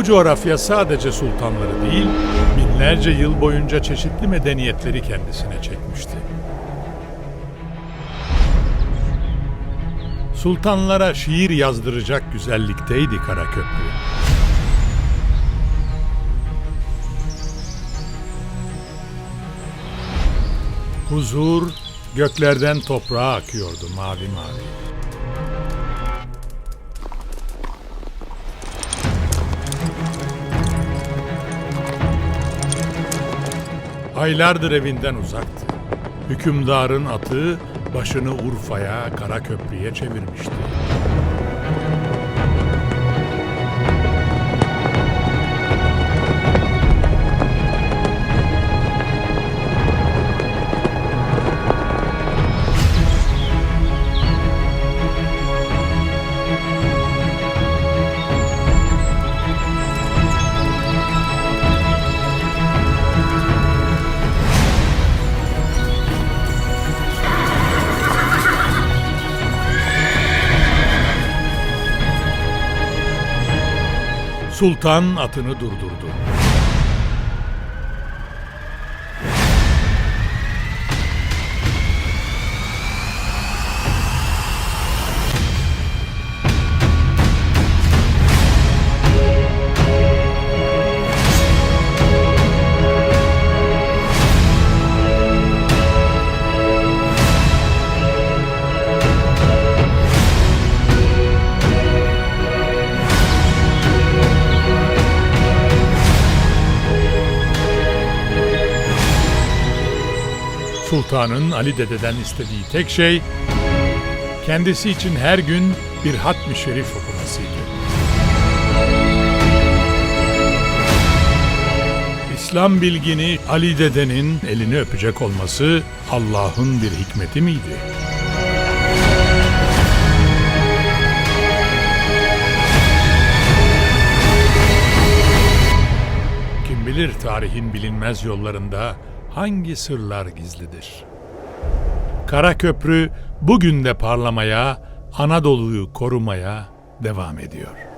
Bu coğrafya sadece sultanları değil, binlerce yıl boyunca çeşitli medeniyetleri kendisine çekmişti. Sultanlara şiir yazdıracak güzellikteydi Karaköprü. Huzur göklerden toprağa akıyordu mavi mavi. Aylardır evinden uzaktı. Hükümdarın atı başını Urfa'ya, Karaköprü'ye çevirmişti. Sultan atını durdurdu. Sultanın Ali Dede'den istediği tek şey kendisi için her gün bir hatmi şerif okumasıydı. İslam bilgini Ali Dede'nin elini öpecek olması Allah'ın bir hikmeti miydi? Kim bilir tarihin bilinmez yollarında hangi sırlar gizlidir? Kara Köprü bugün de parlamaya, Anadolu'yu korumaya devam ediyor.